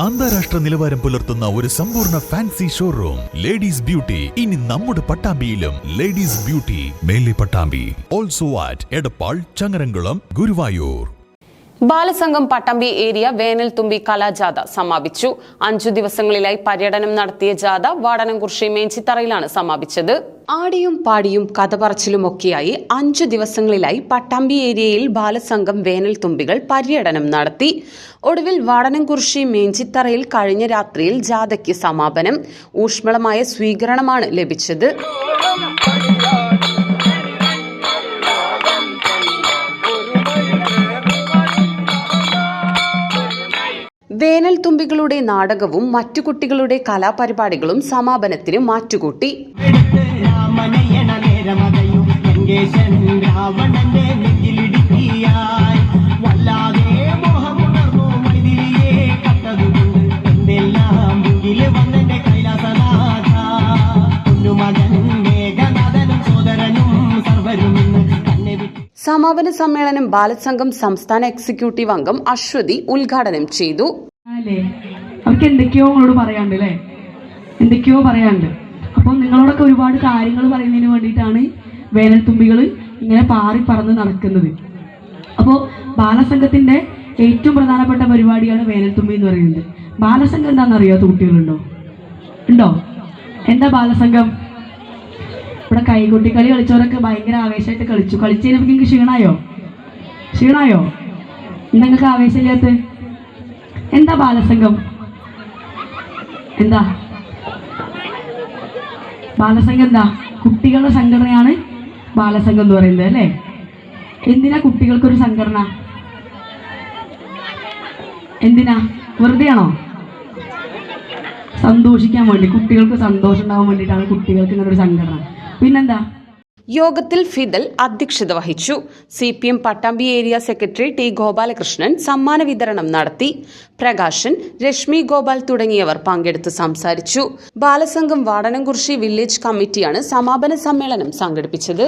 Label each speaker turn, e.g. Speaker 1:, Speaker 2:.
Speaker 1: അന്താരാഷ്ട്ര നിലവാരം പുലർത്തുന്ന ഒരു സമ്പൂർണ ഫാൻസി ഷോറൂം ലേഡീസ് ബ്യൂട്ടി ഇനി നമ്മുടെ പട്ടാമ്പിയിലും ലേഡീസ് ബ്യൂട്ടി മേലെ Pattambi. Also at Edappal Changaramkulam Guruvayur.
Speaker 2: Balasangham Pattambi area വേനൽ തുമ്പി കലാജാഥ സമാപിച്ചു. അഞ്ചു ദിവസങ്ങളിലായി പര്യടനം നടത്തിയ ജാഥ വാടനംകുറിശി മേഞ്ചിത്തറയിലാണ് സമാപിച്ചത്. ആടിയും പാടിയും കഥ പറച്ചിലുമൊക്കെയായി അഞ്ചു ദിവസങ്ങളിലായി പട്ടാമ്പി ഏരിയയിൽ ബാലസംഘം വേനൽ തുമ്പികൾ പര്യടനം നടത്തി. ഒടുവിൽ വാടനംകുറിശി മേഞ്ചിത്തറയിൽ കഴിഞ്ഞ രാത്രിയിൽ ജാഥയ്ക്ക് സമാപനം. ഊഷ്മളമായ സ്വീകരണമാണ് ലഭിച്ചത്. വേനൽ തുമ്പികളുടെ നാടകവും മറ്റു കുട്ടികളുടെ കലാപരിപാടികളും സമാപനത്തിന് മാറ്റുകൂട്ടി.
Speaker 3: രാമനയണ നേരമതയും
Speaker 2: സമാപന സമ്മേളനം ബാലസംഘം സംസ്ഥാന എക്സിക്യൂട്ടീവ് അംഗം അശ്വതി ഉദ്ഘാടനം ചെയ്തു.
Speaker 4: അവർക്ക് എന്തൊക്കെയോ നിങ്ങളോട് പറയാണ്ട് അല്ലേ? എന്തൊക്കെയോ പറയാണ്ട് അപ്പോൾ നിങ്ങളോടൊക്കെ ഒരുപാട് കാര്യങ്ങൾ പറയുന്നതിന് വേണ്ടിയിട്ടാണ് വേനൽത്തുമ്പികൾ ഇങ്ങനെ പാറി പറന്ന് നടക്കുന്നത്. അപ്പോൾ ബാലസംഘത്തിന്റെ ഏറ്റവും പ്രധാനപ്പെട്ട പരിപാടിയാണ് വേനൽത്തുമ്പി എന്ന് പറയുന്നത്. ബാലസംഘം അറിയാത്ത കുട്ടികളുണ്ടോ? ഉണ്ടോ? എന്താ ബാലസംഘം? ഇവിടെ കൈകൊട്ടി കളി കളിച്ചവരൊക്കെ ഭയങ്കര ആവേശമായിട്ട് കളിച്ചു. കളിച്ചു നിങ്ങൾക്ക് ക്ഷീണായോ ക്ഷീണായോ നിങ്ങൾക്ക് ആവേശമില്ലാത്ത എന്താ ബാലസംഘം? എന്താ? ബാലസംഘം എന്താ? കുട്ടികളുടെ സംഘടനയാണ് ബാലസംഘം എന്ന് പറയുന്നത് അല്ലേ? എന്തിനാ കുട്ടികൾക്കൊരു സംഘടന? എന്തിനാ? വെറുതെയാണോ? സന്തോഷിക്കാൻ വേണ്ടി. കുട്ടികൾക്ക് സന്തോഷം ഉണ്ടാവാൻ വേണ്ടിയിട്ടാണ് കുട്ടികൾക്ക് ഇങ്ങനൊരു സംഘടന. പിന്നെന്താ?
Speaker 2: യോഗത്തിൽ ഫിദൽ അധ്യക്ഷത വഹിച്ചു. C P M Pattambi area secretary T Gopalakrishnan സമ്മാന വിതരണം നടത്തി. പ്രകാശൻ രശ്മി ഗോപാൽ തുടങ്ങിയവർ പങ്കെടുത്ത് സംസാരിച്ചു. ബാലസംഘം വാടനംകുറിശി വില്ലേജ് കമ്മിറ്റിയാണ് സമാപന സമ്മേളനം സംഘടിപ്പിച്ചത്.